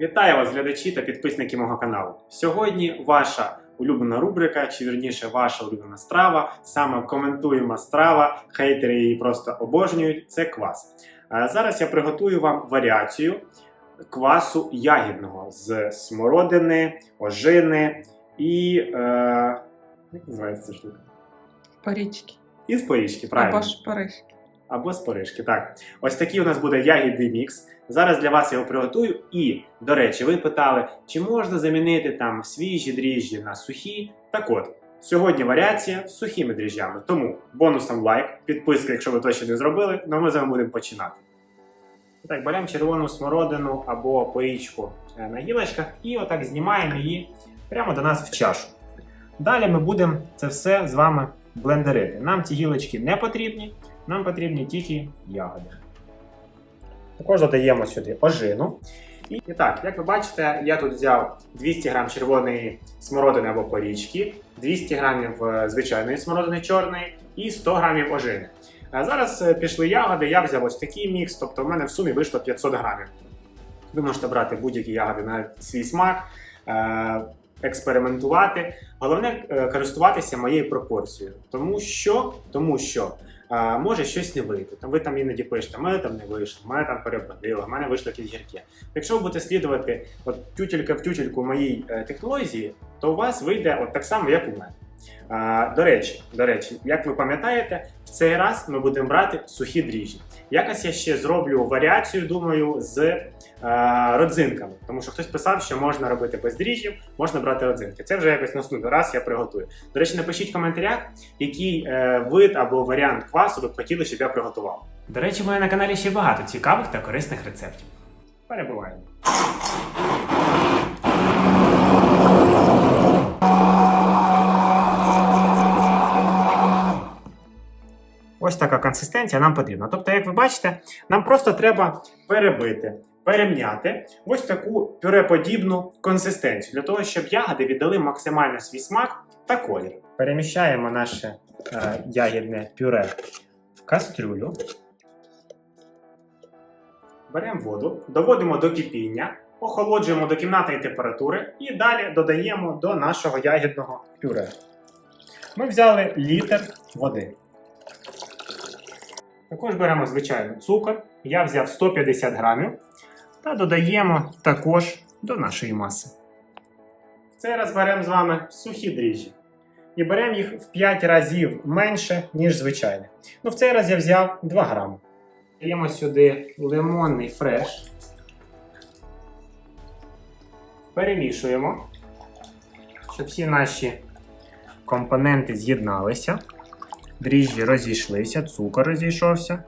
Вітаю вас, глядачі та підписники мого каналу. Сьогодні ваша улюблена рубрика, чи вірніше, ваша улюблена страва, саме коментуємо страва, хейтери її просто обожнюють. Це квас. Зараз я приготую вам варіацію квасу ягідного з смородини, ожини і. Е, як називається ця штука? Парічки. І з порічки, правильно. Або ж парижки. Або з так. Ось такий у нас буде ягідний мікс. Зараз для вас я його приготую. І, до речі, ви питали, чи можна замінити там свіжі дріжджі на сухі. Так от, сьогодні варіація з сухими дріжджами. Тому бонусом лайк, підписка, якщо ви то ще не зробили, ну ми з вами будемо починати. Так, беремо червону смородину або порічку е, на гілочках і отак знімаємо її прямо до нас в чашу. Далі ми будемо це все з вами блендерити. Нам ці гілочки не потрібні. Нам потрібні тільки ягоди. Також додаємо сюди ожину. І, так, як ви бачите, я тут взяв 200 г червоної смородини або порічки, 200 г звичайної смородини чорної і 100 г ожини. А зараз е, пішли ягоди, я взяв ось такий мікс, тобто в мене в сумі вийшло 500 грамів. Ви можете брати будь-які ягоди на свій смак, е, експериментувати. Головне е, користуватися моєю пропорцією. Тому що, тому що а, може щось не вийти. Там ви там іноді пишете, мене там не вийшло, мене там перебодило, в мене вийшло якісь гірке. Якщо ви будете слідувати от тютелька в тютельку моїй е, технології, то у вас вийде от так само, як у мене. А, до речі, до речі, як ви пам'ятаєте, в цей раз ми будемо брати сухі дріжджі. Якось я ще зроблю варіацію, думаю, з е, родзинками. Тому що хтось писав, що можна робити без дріжджів, можна брати родзинки. Це вже якось наступний раз я приготую. До речі, напишіть в коментарях, який е, вид або варіант квасу ви б хотіли, щоб я приготував. До речі, в мене на каналі ще багато цікавих та корисних рецептів. Перебуваємо. Консистенція нам потрібна. Тобто, як ви бачите, нам просто треба перебити, перемняти ось таку пюреподібну консистенцію для того, щоб ягоди віддали максимально свій смак та колір. Переміщаємо наше е, ягідне пюре в кастрюлю. Беремо воду, доводимо до кипіння, охолоджуємо до кімнатної температури і далі додаємо до нашого ягідного пюре. Ми взяли літр води. Також беремо звичайний цукор. Я взяв 150 грамів та додаємо також до нашої маси. В цей раз беремо з вами сухі дріжджі. І беремо їх в 5 разів менше, ніж звичайне. Ну, в цей раз я взяв 2 грами. Даємо сюди лимонний фреш. Перемішуємо, щоб всі наші компоненти з'єдналися. Дріжджі розійшлися, цукор розійшовся.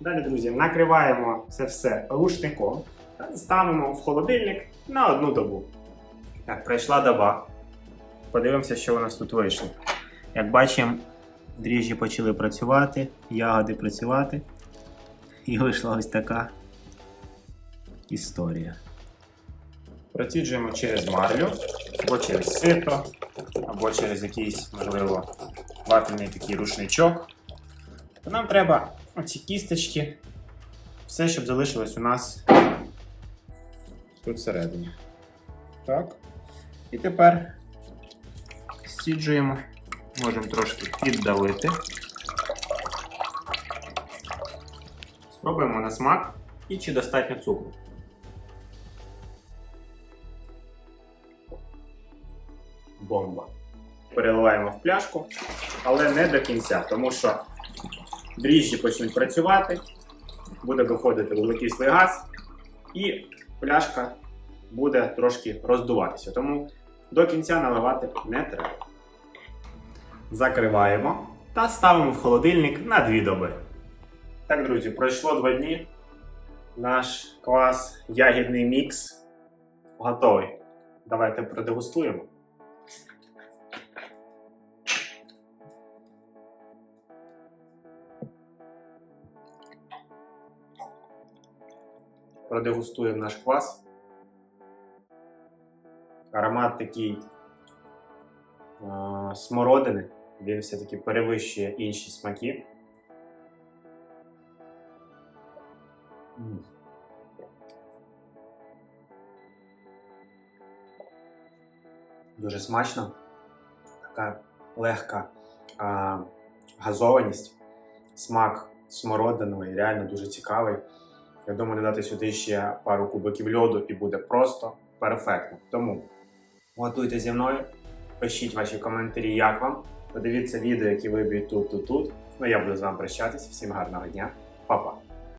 Далі, друзі, накриваємо це все рушником та ставимо в холодильник на одну добу. Так, пройшла доба. Подивимося, що у нас тут вийшло. Як бачимо, дріжджі почали працювати, ягоди працювати. І вийшла ось така історія. Проціджуємо через марлю, або через сито, або через якийсь, можливо, вафельний такий рушничок. То нам треба оці кісточки, все, щоб залишилось у нас тут всередині. Так. І тепер стіджуємо, можемо трошки піддавити. Спробуємо на смак і чи достатньо цукру. Бомба. Переливаємо в пляшку, але не до кінця, тому що дріжджі почнуть працювати, буде виходити вуглекислий газ, і пляшка буде трошки роздуватися. Тому до кінця наливати не треба. Закриваємо та ставимо в холодильник на 2 доби. Так, друзі, пройшло 2 дні. Наш квас ягідний мікс готовий. Давайте продегустуємо. продегустуємо наш квас. Аромат такий смородини, він все-таки перевищує інші смаки. Дуже смачно, така легка а, газованість, смак смородиновий, реально дуже цікавий. Я думаю, додати сюди ще пару кубиків льоду і буде просто перфектно. Тому готуйте зі мною, пишіть ваші коментарі, як вам. Подивіться відео, які виб'ють тут, тут, тут. Ну я буду з вами прощатись. Всім гарного дня, Па-па!